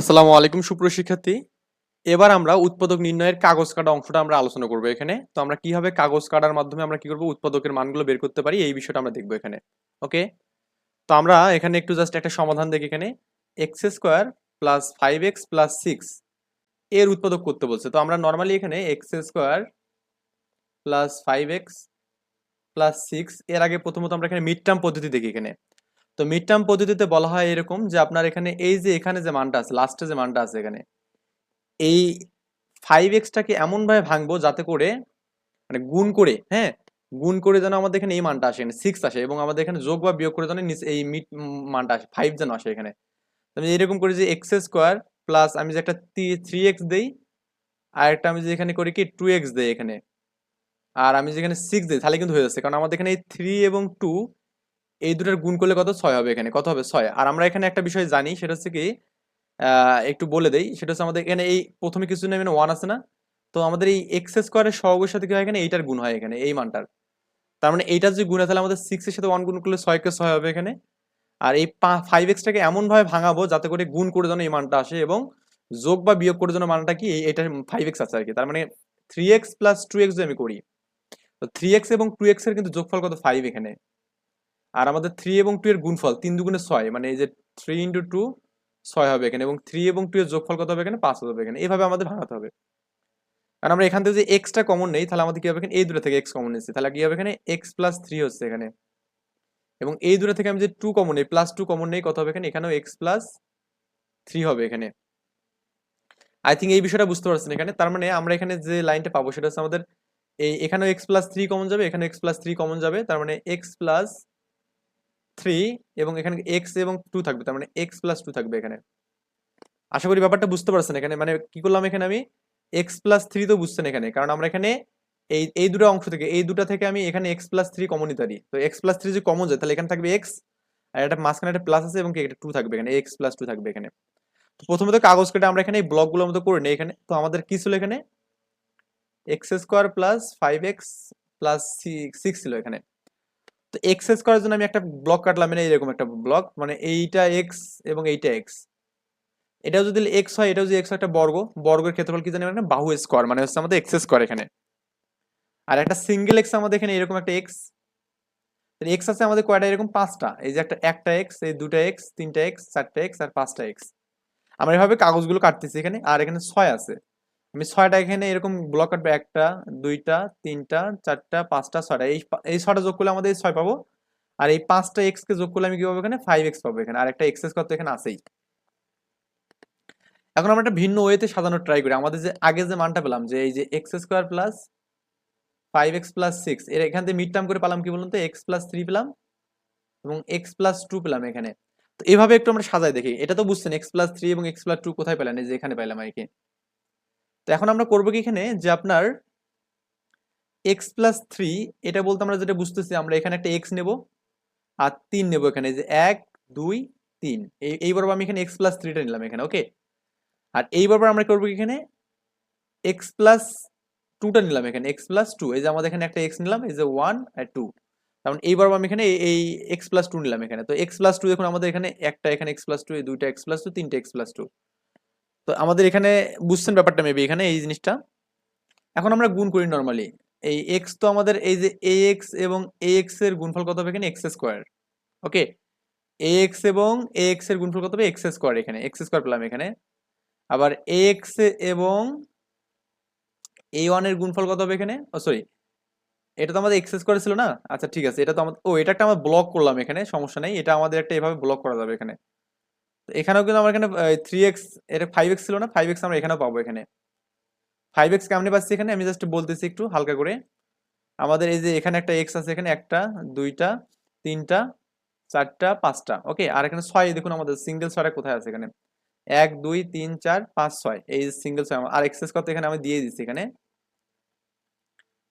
আসসালামু আলাইকুম, সুপ্রিয় শিক্ষার্থী। এবার আমরা উৎপাদক নির্ণয়ের কাগজ কাটা অংশটা আমরা আলোচনা করব এখানে। তো আমরা কীভাবে কাগজ কাটার মাধ্যমে আমরা কি করব, উৎপাদকের মানগুলো বের করতে পারি, এই বিষয়টা আমরা দেখব এখানে। ওকে? তো আমরা এখানে একটু জাস্ট একটা সমাধান দেখি এখানে। X square plus five x plus six এর উৎপাদক করতে বলছে। তো আমরা নর্মালি এখানে x square plus five x plus six এর আগে প্রথমত আমরা এখানে মিড টার্ম পদ্ধতি দেখি এখানে। তো মিড টার্ম পদ্ধতিতে বলা হয় এরকম যে আপনার এখানে এই যে এখানে যে মানটা আছে লাস্টে যে মানটা আছে এখানে, এই ফাইভ এক্সটাকে এমনভাবে ভাঙবো যাতে করে মানে গুণ করে হ্যাঁ গুণ করে যেন আমাদের এখানে এই মানটা আসে এখানে সিক্স আসে এবং আমাদের এখানে যোগ বা বিয়োগ করে যেন নিচে এই মিড মানটা আসে ফাইভ যেন আসে এখানে। আমি এরকম করি যে এক্স স্কোয়ার প্লাস আমি যে একটা থ্রি এক্স দিই আর একটা আমি যে এখানে করি কি টু এক্স দিই এখানে, আর আমি যেখানে সিক্স দিই, তাহলে কিন্তু হয়ে যাচ্ছে, কারণ আমাদের এখানে এই থ্রি এবং টু এই দুটার গুণ করলে কত? ছয় হবে এখানে। কত হবে? ছয়। আর আমরা এখানে একটা বিষয় জানি, সেটা হচ্ছে কি একটু বলে দেই, সেটা হচ্ছে আমাদের এখানে এই প্রথমে কিছু নেই ওয়ান আছে না? তো আমাদের এই এক্স স্কোয়ারের সহগের সাথে কি হয় এখানে? এইটার গুণ হয় এখানে, এই মানটার। তার মানে এইটার যদি গুণ হয় তাহলে আমাদের সিক্স এর সাথে ওয়ান গুণ করলে ছয় কে ছয় হবে এখানে? আর এই ফাইভ এক্সটাকে এমন ভাবে ভাঙাবো, যাতে করে গুণ করে যেন এই মানটা আসে এবং যোগ বা বিয়োগ করে যেন মানটা কি এইটার ফাইভ এক্স আছে আর কি। তার মানে three x plus two x যদি আমি করি, তো থ্রি এক্স এবং টু এক্সের কিন্তু যোগফল কত? ফাইভ এখানে। আর আমাদের থ্রি এবং টু এর গুণফল, তিন দুগুণে ছয় মানে এই যে থ্রি ইন্টু টু ছয় হবে এখানে এবং থ্রি এবং টু এর যোগফল কত হবে এখানে? পাঁচ হবে এখানে। এইভাবে আমাদের ভাঙাতে হবে। কারণ আমরা এখান থেকে যে এক্সটা কমন নেই, তাহলে আমাদের কি হবে এখানে? এই দূরে থেকে এক্স কমন নিচ্ছি। তাহলে কি হবে এখানে? এক্স প্লাস থ্রি হচ্ছে এখানে। এবং এই দূরে থেকে আমি যে টু কমন নেই প্লাস টু কমন নেই, কত হবে এখানে? এখানেও এক্স প্লাস থ্রি হবে এখানে। আই থিঙ্ক এই বিষয়টা বুঝতে পারছেন এখানে। তার মানে আমরা এখানে যে লাইনটা পাবো, সেটা হচ্ছে আমাদের এই এখানেও এক্স প্লাস থ্রি কমন যাবে এখানে এক্স প্লাস থ্রি কমন যাবে। তার মানে এক্স প্লাস থ্রি এবং এখানে এক্স এবং টু থাকবে, তার মানে এক্স প্লাস টু থাকবে এখানে। আশা করি ব্যাপারটা বুঝতে পারছেন এখানে মানে কি করলাম এখানে আমি? এক্স প্লাস থ্রি তো বুঝছেন এখানে, কারণ আমরা এখানে এই এই দুটো অংশ থেকে, এই দুটো থেকে আমি এখানে এক্স প্লাস থ্রি কমন নিতে পারি। তো এক্স প্লাস থ্রি যদি কমন যায়, তাহলে এখানে থাকবে এক্স আর একটা মাঝখানে একটা প্লাস আছে এবং একটা টু থাকবে এখানে এক্স প্লাস টু থাকবে এখানে। তো প্রথমত কাগজ কেটে আমরা এখানে এই ব্লকগুলোর মতো করে নিই, এখানে তো আমাদের কি ছিল এখানে? X square plus five x plus six ছিল এখানে। তো এক্স করার জন্য আমি একটা ব্লক কাটলাম মানে এরকম একটা ব্লক মানে এইটা এক্স এবং এইটা এক্স এটাও যদি এক্স হয়, এটাও যদি এক্স একটা বর্গ, বর্গের ক্ষেত্রফল কি জানি মানে বাহু স্কোয়ার মানে হচ্ছে আমাদের এক্স স্কোয়ার এখানে। আর একটা সিঙ্গেল এক্স আমাদের এখানে এরকম একটা এক্স এক্স আছে আমাদের কয়টা? এরকম পাঁচটা। এই যে একটা একটা এক্স এই দুটা এক্স তিনটা এক্স চারটা এক্স আর পাঁচটা এক্স আমরা এভাবে কাগজগুলো কাটতেছি এখানে, আর এখানে ছয় আছে। আমি ছয়টা এখানে এরকম ব্লক কাটবো, একটা, দুইটা, তিনটা, চারটা, পাঁচটা, ছয়টা। এই এই ছয়টা যোগ করলে আমাদের ছয় পাবো। আর এই পাঁচটা এক্স কে যোগ করলে আমি কি পাবো এখানে? ফাইভ এক্স পাবো এখানে। আর একটা এক্স স্কোয়ার তো এখানে আসেই এখন আমরা একটা ভিন্ন ওয়েতে সাজানোর ট্রাই করি। আমাদের যে আগে যে মানটা পেলাম, যে এই যে x square plus five x plus six এর এখান থেকে মিড টার্ম করে পেলাম কি বলুন তো? এক্স প্লাস থ্রি পেলাম এবং এক্স প্লাস টু পেলাম এখানে। তো এভাবে একটু আমরা সাজাই দেখি। এটা তো বুঝছেন এক্স প্লাস থ্রি এবং এক্স প্লাস টু কোথায় পেলাম এই যে এখানে পেলাম আর কি। তো এখন আমরা করব কি এখানে? যে আপনার এক্স প্লাস থ্রি এটা বলতে আমরা যেটা বুঝতেছি, আমরা এখানে একটা এক্স নেব আর তিন নেব এখানে যে এক, দুই, তিন। এই, এইবার আমি এখানে এক্স প্লাস থ্রিটা নিলাম এখানে ওকে আর এইবার আমরা করব কি এখানে? এক্স প্লাস টুটা নিলাম এখানে এক্স প্লাস টু এই যে আমাদের এখানে একটা এক্স নিলাম, এই যে ওয়ান আর টু কারণ এইবার আমি এখানে এই- এই এক্স প্লাস টু নিলাম এখানে। তো এক্স প্লাস টু দেখুন, আমাদের এখানে একটা এখানে এক্স প্লাস টু এই দুইটা এক্স প্লাস টু তিনটা এক্স প্লাস টু তো আমাদের এখানে বুঝছেন ব্যাপারটা মেবি এখানে এই জিনিসটা। এখন আমরা গুণ করি নর্মালি এই এক্স তো আমাদের এই যে এ এক্স এবং এ এক্সের গুণফল কত হবে এখানে? এক্স স্কোয়ার ওকে এ এক্স এবং এ এক্সের গুণফল কত হবে? এক্স স্কোয়ার এখানে। এক্স স্কোয়ার পেলাম এখানে। আবার এ এক্স এবং এ ওয়ানের গুণফল কত হবে এখানে? ও সরি এটা তো আমাদের এক্স স্কোয়ার ছিল না? আচ্ছা ঠিক আছে। এটা তো আমাদের ও, এটা একটা আমরা ব্লক করলাম এখানে। সমস্যা নেই। এটা আমাদের একটা এভাবে ব্লক করা যাবে এখানে। তো এখানেও কিন্তু আমার এখানে থ্রি এক্স এটা ফাইভ এক্স ছিল না ফাইভ এক্স আমরা এখানেও পাবো এখানে। ফাইভ এক্স কেমনি পাচ্ছি এখানে, আমি জাস্ট বলতেছি একটু হালকা করে। আমাদের এই যে এখানে একটা এক্স আছে, এখানে একটা, দুইটা, তিনটা, চারটা, পাঁচটা ওকে আর এখানে ছয় দেখুন আমাদের সিঙ্গেল ছয়টা কোথায় আছে এখানে? এক, দুই, তিন, চার, পাঁচ, ছয়, এই সিঙ্গেল ছয়, আর এক্সেস কত এখানে আমি দিয়ে দিচ্ছি এখানে।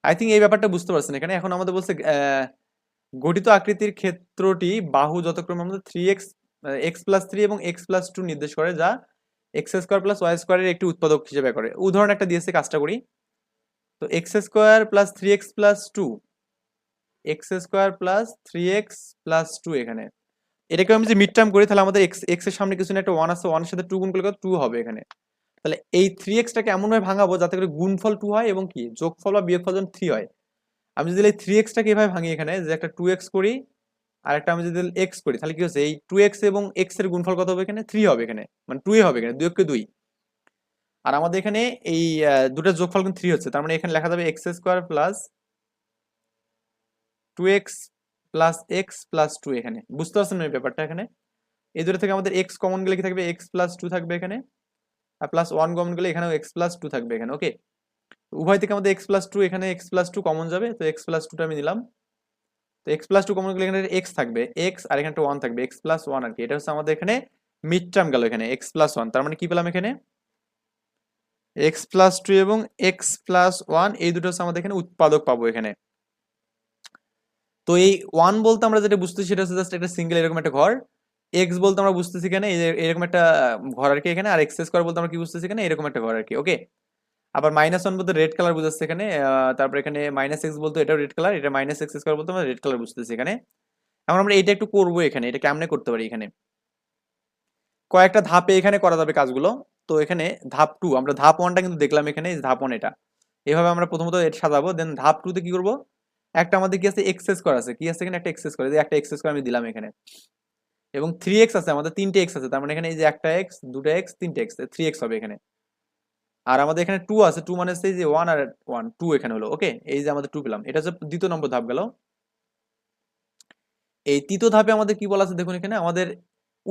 আই থিঙ্ক এই ব্যাপারটা বুঝতে পারছেন এখানে। এখন আমাদের বলছে গঠিত আকৃতির ক্ষেত্রটি বাহু যতক্রমে আমাদের three x x plus three এবং এক্স প্লাস টু নির্দেশ করে, যা এক্স স্কোয়ার প্লাস ওয়াই স্কোয়ারের একটি উৎপাদক হিসেবে করে। উদাহরণ একটা দিয়েছে কাজটা করি। তো x square plus three x plus two x square plus three x plus two এখানে। এটাকে আমি যে মিড টার্ম করি, তাহলে আমাদের এক্স এক্সের সামনে কিছু না, একটা ওয়ান আছে ওয়ানের সাথে টু গুণ করলে টু হবে এখানে। তাহলে এই থ্রি এক্সটাকে এমনভাবে ভাঙাবো যাতে করে গুণফল টু হয় এবং কি? যোগফল বা বিয়োগফল যেন থ্রি হয়। আমি যদি এই থ্রি এক্সটাকে এভাবে ভাঙি এখানে, যে একটা টু এক্স করি আর একটা আমি যদি এক্স করি, তাহলে কি হচ্ছে? এই টু এক্স এবং এক্সের গুণফল কত হবে এখানে? থ্রি হবে এখানে। মানে টু এ হবে এখানে, দুই দুই। আর আমাদের এখানে এই দুটো যোগফল কিন্তু থ্রি হচ্ছে। তার মানে এখানে লেখা যাবে x square plus two x plus x plus two এখানে। বুঝতে পারছেন এই ব্যাপারটা এখানে? এই দুটো থেকে আমাদের এক্স কমন গেলে কি থাকবে? এক্স প্লাস টু থাকবে এখানে। আর প্লাস ওয়ান কমন গেলে এখানেও এক্স প্লাস টু থাকবে এখানে ওকে উভয় থেকে আমাদের এক্স প্লাস টু এখানে এক্স প্লাস টু কমন যাবে। তো এক্স প্লাস টুটা আমি নিলাম। তো এক্স প্লাস টু কমন গেলে এখানে এক্স থাকবে এক্স আর এখানে ওয়ান থাকবে এক্স প্লাস ওয়ান আর কি। এটা হচ্ছে আমাদের এখানে মিড টার্ম গেল এখানে এক্স প্লাস ওয়ান তার মানে কি পেলাম এখানে? এক্স প্লাস টু এবং এক্স প্লাস ওয়ান এই দুটো হচ্ছে আমাদের এখানে উৎপাদক পাবো এখানে। তো এই ওয়ান বলতে আমরা যেটা বুঝতেছি সেটা হচ্ছে জাস্ট একটা সিঙ্গেল এরকম একটা ঘর। এক্স বলতে আমরা বুঝতেছি এখানে এরকম একটা ঘর আর কি এখানে, আর এক্স স্কোয়ার বলতে আমরা কি বুঝতেছি এখানে? এরকম একটা ঘর আর কি ওকে আবার মাইনাস ওয়ান বলতে রেড কালার বুঝাচ্ছে এখানে তারপর এখানে মাইনাস এক্স বলতে এটাও রেড কালার এটা মাইনাস এক্স স্কোয়ার বলতে আমরা রেড কালার বুঝতেছি এখানে। এখন আমরা এটা একটু করব এখানে, এটা কেমনে করতে পারি এখানে? কয়েকটা ধাপে এখানে করা যাবে কাজগুলো। তো এখানে ধাপ টু আমরা ধাপ ওয়ানটা কিন্তু দেখলাম এখানে ধাপ ওয়ান এটা। এভাবে আমরা প্রথমত এটা সাজাবো দেন ধাপ টুতে কি করব? একটা আমাদের কি আছে এক্সেস করা আছে। কি আছে এখানে? একটা এক্সেস করে একটা এক্সেস করে আমি দিলাম এখানে। এবং থ্রি এক্স আছে, আমাদের তিনটে এক্স আছে, তার মানে এখানে এই যে একটা এক্স দুটো এক্স তিনটে এক্স থ্রি এক্স হবে এখানে। আর আমাদের এখানে টু আছে টু মানে হচ্ছে যে ওয়ান আর ওয়ান টু এখানে হলো ওকে এই যে আমাদের টু পেলাম। এটা হচ্ছে দ্বিতীয় নম্বর ধাপ গেল। এই তৃতীয় ধাপে আমাদের কি বলা আছে দেখুন এখানে? আমাদের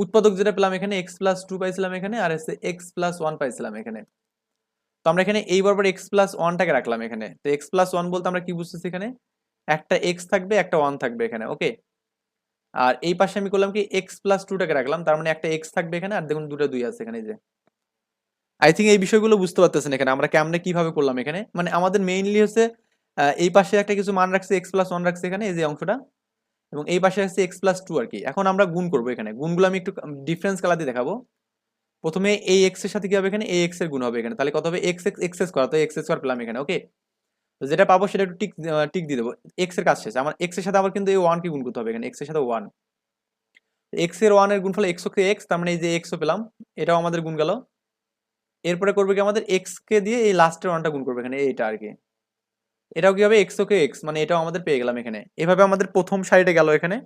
উৎপাদক যেটা পেলাম এখানে এক্স প্লাস টু পাইছিলাম এখানে, আর হচ্ছে এক্স প্লাস ওয়ান পাইছিলাম এখানে। তো আমরা এখানে এই বরাবর এক্স প্লাস ওয়ানটাকে রাখলাম এখানে। তো এক্স প্লাস ওয়ান বলতে আমরা কি বুঝতেছি এখানে? একটা এক্স থাকবে, একটা ওয়ান থাকবে এখানে ওকে আর এই পাশে আমি করলাম কি এক্স প্লাস টুটাকে রাখলাম, তার মানে একটা এক্স থাকবে এখানে, আর দেখুন দুটো দুই আছে এখানে যে। আই থিঙ্ক এই বিষয়গুলো বুঝতে পারতেছেন এখানে, আমরা কেমনে কীভাবে করলাম এখানে। মানে আমাদের মেইনলি হচ্ছে এই পাশে একটা কিছু মান রাখছে এক্স প্লাস ওয়ান রাখছে এখানে, এই যে অংশটা। এবং এই পাশে আছে এক্স প্লাস টু আর কি। এখন আমরা গুণ করব এখানে। গুণগুলো আমি একটু ডিফারেন্স কালার দিয়ে দেখাবো। প্রথমে এই এক্সের সাথে কি হবে এখানে? এই এক্সের গুণ হবে এখানে। তাহলে কত হবে? এক্স এক্স এক্সেস করা তো এক্সেস করা পেলাম এখানে ওকে তো যেটা পাবো সেটা একটু টিক টিক দিয়ে দেবো। এক্সের কাজ শেষ। আমার এক্সের সাথে আবার কিন্তু এই ওয়ানকে গুণ করতে হবে এখানে। এক্সের সাথে ওয়ান এক্সের এর গুণফল এক্স কে এক্স তার মানে এই যে এক্সও পেলাম। এটাও আমাদের গুণ গেল। এরপরে করবে কি আমাদের এক্স কে দিয়ে এই লাস্টের ওয়ানটা গুণ করবে এখানে, এইটা আর কি। এটাও কি হবে এক্স ওকে এক্স মানে এটাও আমাদের পেয়ে গেলাম এখানে। এভাবে আমাদের প্রথম সাইডে গেল এখানে।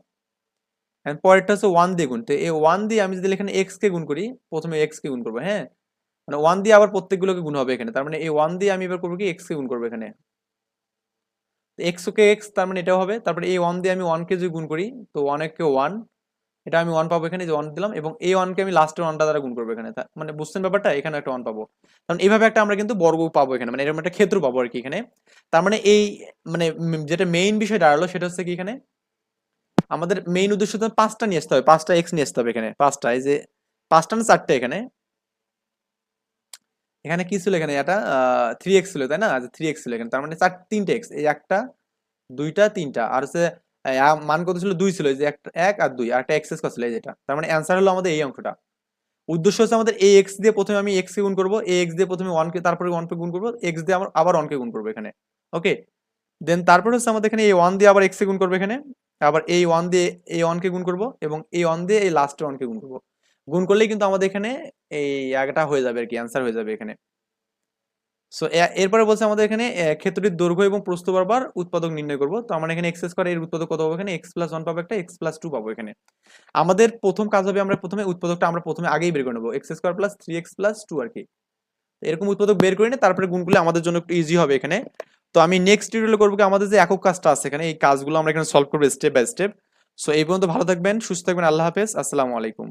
পরেরটা হচ্ছে ওয়ান দিয়ে গুণ। তো এই ওয়ান দিয়ে আমি যদি এখানে এক্স কে গুণ করি, প্রথমে এক্স কে গুণ করব হ্যাঁ? মানে ওয়ান দিয়ে আবার প্রত্যেকগুলোকে গুণ হবে এখানে। তার মানে এই ওয়ান দিয়ে আমি এবার করব কি এক্স কে গুণ করব এখানে। এক্স ওকে এক্স তার মানে এটাও হবে। তারপরে এই ওয়ান দিয়ে আমি ওয়ান কে যদি গুণ করি, তো ওয়ান কে ওয়ান এটা আমি ওয়ান পাবো এখানে যে ওয়ান দিলাম এবং এই ওয়ানকে আমি লাস্টের ওয়ানটা দ্বারা গুণ করব এখানে। মানে বুঝছেন ব্যাপারটা? এখানে একটা ওয়ান পাবো। কারণ এইভাবে একটা আমরা কিন্তু বর্গ পাবো এখানে মানে এরকম একটা ক্ষেত্র পাবো আর কি এখানে। তার মানে এই মানে যেটা মেইন বিষয় দাঁড়াল সেটা হচ্ছে কি এখানে? আমাদের মেইন উদ্দেশ্য তো পাঁচটা নিয়ে আসতে হবে, পাঁচটা এক্স নিয়ে আসতে হবে এখানে, পাঁচটা। এই যে পাঁচটা না চারটে এখানে? এখানে কি ছিল এখানে? এটা থ্রি এক্স ছিল, তাই না? থ্রি এক্স ছিল এখানে। তার মানে চার, তিনটে এক্স এই একটা, দুইটা, তিনটা। আর হচ্ছে মান কত ছিল? দুই ছিল। যে একটা এক আর দুই একটা এক্সেস ছিল যেটা। তার মানে অ্যান্সার হলো আমাদের এই অংশটা। উদ্দেশ্য হচ্ছে আমাদের এ এক্স দিয়ে প্রথমে আমি এক্স কে গুণ করব এ এক্স দিয়ে প্রথমে ওয়ান কে, তারপরে ওয়ান কে গুণ করব এক্স দিয়ে আমার আবার ওয়ান কে গুণ করব এখানে। ওকে দেন তারপরে হচ্ছে আমাদের এখানে এই ওয়ান দিয়ে আবার এক্স কে গুণ করব এখানে। আবার এই ওয়ান দিয়ে এই ওয়ানকে গুণ করব এবং এই ওয়ান দিয়ে এই লাস্ট ওয়ান কে গুণ করব। গুণ করলেই কিন্তু আমাদের এখানে এই আগটা হয়ে যাবে আর কি অ্যান্সার হয়ে যাবে এখানে। সো এরপরে বলছে আমাদের এখানে ক্ষেত্রটির দৈর্ঘ্য এবং প্রস্থ বরাবর উৎপাদক নির্ণয় করব। তো আমরা এখানে এক্স স্কোয়ার এর উৎপাদক কত পাবো এখানে? এক্স প্লাস ওয়ান পাবো একটা এক্স প্লাস টু পাবো এখানে। আমাদের প্রথম কাজ হবে আমরা প্রথমে উৎপাদকটা আমরা প্রথমে আগেই বের করে নেব। X square plus three x plus two আর কি। এরকম উৎপাদক বের করে নিয়ে তারপরে গুণগুলো আমাদের জন্য একটু ইজি হবে এখানে। তো আমি নেক্সট টিউটোরিয়ালে করব কি আমাদের যে একক কাজটা আছে এখানে, এই কাজগুলো আমরা এখানে সলভ করব স্টেপ বাই স্টেপ সো এই পর্যন্ত ভালো থাকবেন, সুস্থ থাকবেন, আল্লাহ হাফেজ, আসসালামু আলাইকুম।